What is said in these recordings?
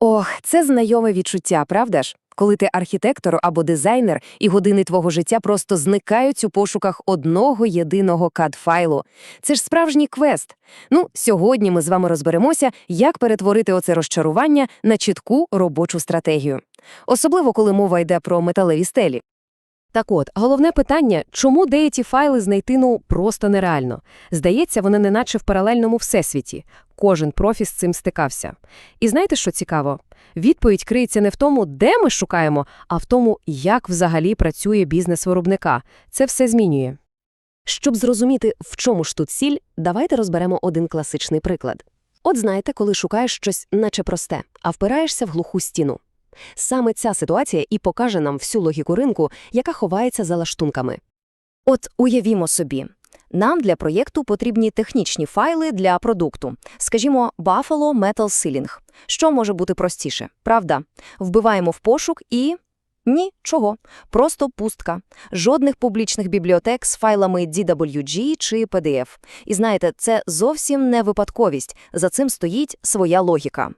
Ох, це знайоме відчуття, правда ж? Коли ти архітектор або дизайнер, і години твого життя просто зникають у пошуках одного єдиного кад-файлу. Це ж справжній квест. Ну, сьогодні ми з вами розберемося, як перетворити оце розчарування на чітку робочу стратегію. Особливо, коли мова йде про металеві стелі. Так от, головне питання, чому деякі файли знайти ну просто нереально? Здається, вони неначе в паралельному всесвіті. Кожен профі з цим стикався. І знаєте, що цікаво? Відповідь криється не в тому, де ми шукаємо, а в тому, як взагалі працює бізнес виробника. Це все змінює. Щоб зрозуміти, в чому ж тут сіль, давайте розберемо один класичний приклад. От знаєте, коли шукаєш щось наче просте, а впираєшся в глуху стіну. Саме ця ситуація і покаже нам всю логіку ринку, яка ховається за лаштунками. От уявімо собі, нам для проєкту потрібні технічні файли для продукту, скажімо, Buffalo Metal Ceiling. Що може бути простіше, правда? Вбиваємо в пошук і... Ні, чого. Просто пустка. Жодних публічних бібліотек з файлами DWG чи PDF. І знаєте, це зовсім не випадковість. За цим стоїть своя логіка.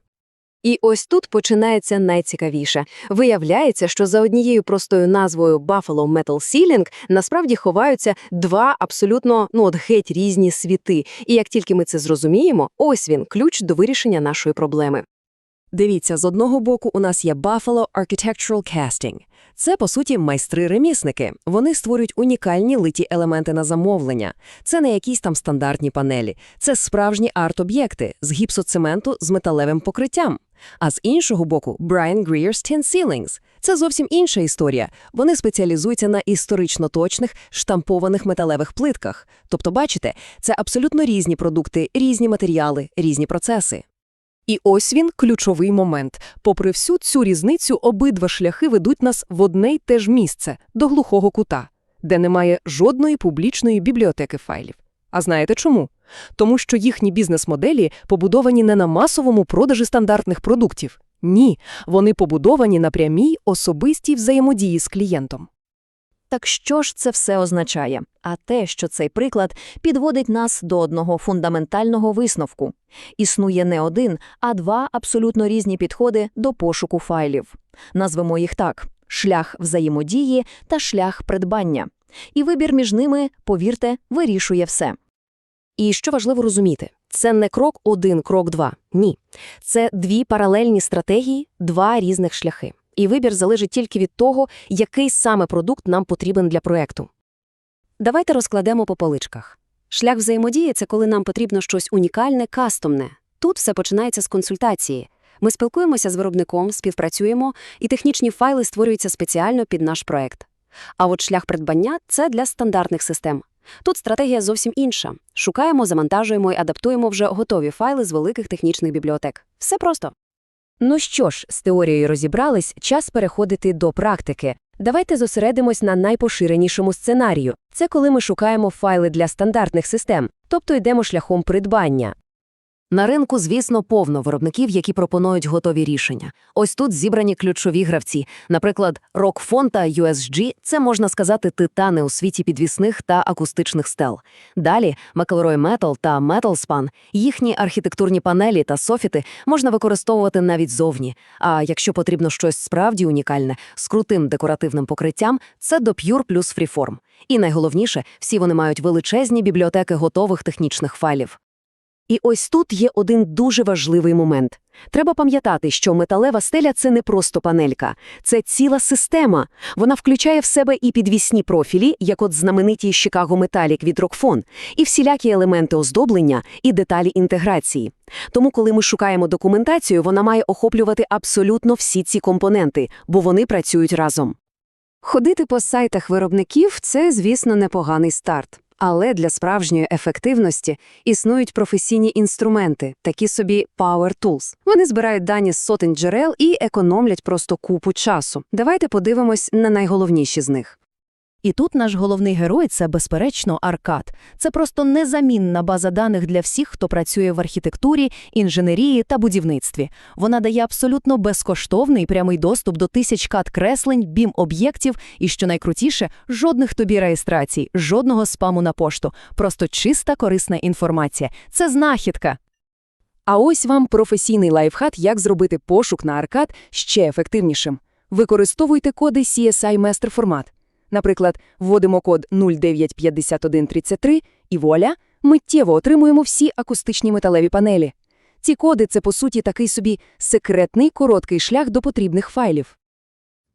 І ось тут починається найцікавіше. Виявляється, що за однією простою назвою Buffalo Metal Ceiling насправді ховаються два абсолютно ну от геть різні світи. І як тільки ми це зрозуміємо, ось він ключ до вирішення нашої проблеми. Дивіться, з одного боку у нас є Buffalo Architectural Casting. Це, по суті, майстри-ремісники. Вони створюють унікальні литі елементи на замовлення. Це не якісь там стандартні панелі. Це справжні арт-об'єкти з гіпсоцементу з металевим покриттям. А з іншого боку, Brian Greer's Tin Ceilings. Це зовсім інша історія. Вони спеціалізуються на історично точних штампованих металевих плитках. Тобто, бачите, це абсолютно різні продукти, різні матеріали, різні процеси. І ось він ключовий момент. Попри всю цю різницю, обидва шляхи ведуть нас в одне й те ж місце до глухого кута, де немає жодної публічної бібліотеки файлів. А знаєте чому? Тому що їхні бізнес-моделі побудовані не на масовому продажі стандартних продуктів. Ні, вони побудовані на прямій особистій взаємодії з клієнтом. Так що ж це все означає? А те, що цей приклад підводить нас до одного фундаментального висновку. Існує не один, а два абсолютно різні підходи до пошуку файлів. Назвемо їх так – шлях взаємодії та шлях придбання. І вибір між ними, повірте, вирішує все. І що важливо розуміти, це не крок один, крок два. Ні. Це дві паралельні стратегії, два різних шляхи. І вибір залежить тільки від того, який саме продукт нам потрібен для проекту. Давайте розкладемо по поличках. Шлях взаємодії – це коли нам потрібно щось унікальне, кастомне. Тут все починається з консультації. Ми спілкуємося з виробником, співпрацюємо, і технічні файли створюються спеціально під наш проект. А от шлях придбання – це для стандартних систем. Тут стратегія зовсім інша. Шукаємо, завантажуємо і адаптуємо вже готові файли з великих технічних бібліотек. Все просто. Ну що ж, з теорією розібрались, час переходити до практики. Давайте зосередимось на найпоширенішому сценарію. Це коли ми шукаємо файли для стандартних систем, тобто йдемо шляхом придбання. На ринку, звісно, повно виробників, які пропонують готові рішення. Ось тут зібрані ключові гравці. Наприклад, Rockfon та USG – це, можна сказати, титани у світі підвісних та акустичних стел. Далі McElroy Metal та Metalspan. Їхні архітектурні панелі та софіти можна використовувати навіть зовні. А якщо потрібно щось справді унікальне, з крутим декоративним покриттям – це до Pure плюс Freeform. І найголовніше, всі вони мають величезні бібліотеки готових технічних файлів. І ось тут є один дуже важливий момент. Треба пам'ятати, що металева стеля – це не просто панелька, це ціла система. Вона включає в себе і підвісні профілі, як от знамениті Chicago Metallic від Rockfon, і всілякі елементи оздоблення, і деталі інтеграції. Тому, коли ми шукаємо документацію, вона має охоплювати абсолютно всі ці компоненти, бо вони працюють разом. Ходити по сайтах виробників – це, звісно, непоганий старт. Але для справжньої ефективності існують професійні інструменти, такі собі Power Tools. Вони збирають дані з сотень джерел і економлять просто купу часу. Давайте подивимось на найголовніші з них. І тут наш головний герой – це, безперечно, Аркад. Це просто незамінна база даних для всіх, хто працює в архітектурі, інженерії та будівництві. Вона дає абсолютно безкоштовний прямий доступ до тисяч кат креслень, бім-об'єктів і, що найкрутіше, жодних тобі реєстрацій, жодного спаму на пошту. Просто чиста корисна інформація. Це знахідка. А ось вам професійний лайфхак, як зробити пошук на аркад ще ефективнішим. Використовуйте коди CSI Master Format. Наприклад, вводимо код 095133 і вуаля, миттєво отримуємо всі акустичні металеві панелі. Ці коди – це, по суті, такий собі секретний короткий шлях до потрібних файлів.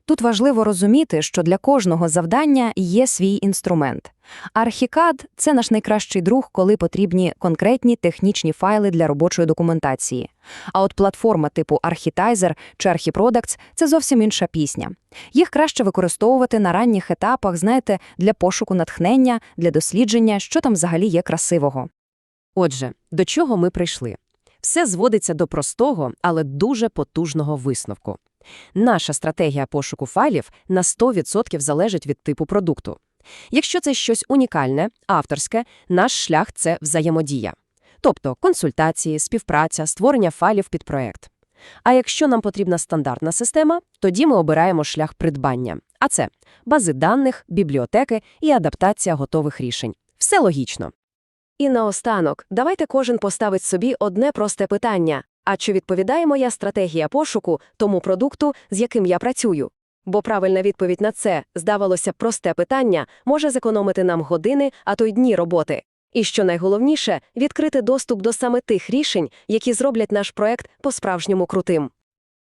Тут важливо розуміти, що для кожного завдання є свій інструмент. Архікад – це наш найкращий друг, коли потрібні конкретні технічні файли для робочої документації. А от платформа типу Architizer чи Archiproducts – це зовсім інша пісня. Їх краще використовувати на ранніх етапах, знаєте, для пошуку натхнення, для дослідження, що там взагалі є красивого. Отже, до чого ми прийшли? Все зводиться до простого, але дуже потужного висновку. Наша стратегія пошуку файлів на 100% залежить від типу продукту. Якщо це щось унікальне, авторське, наш шлях – це взаємодія. Тобто консультації, співпраця, створення файлів під проект. А якщо нам потрібна стандартна система, тоді ми обираємо шлях придбання. А це бази даних, бібліотеки і адаптація готових рішень. Все логічно. І наостанок, давайте кожен поставить собі одне просте питання. А чи відповідає моя стратегія пошуку тому продукту, з яким я працюю? Бо правильна відповідь на це, здавалося б, просте питання, може зекономити нам години, а то й дні роботи. І що найголовніше, відкрити доступ до саме тих рішень, які зроблять наш проект по-справжньому крутим.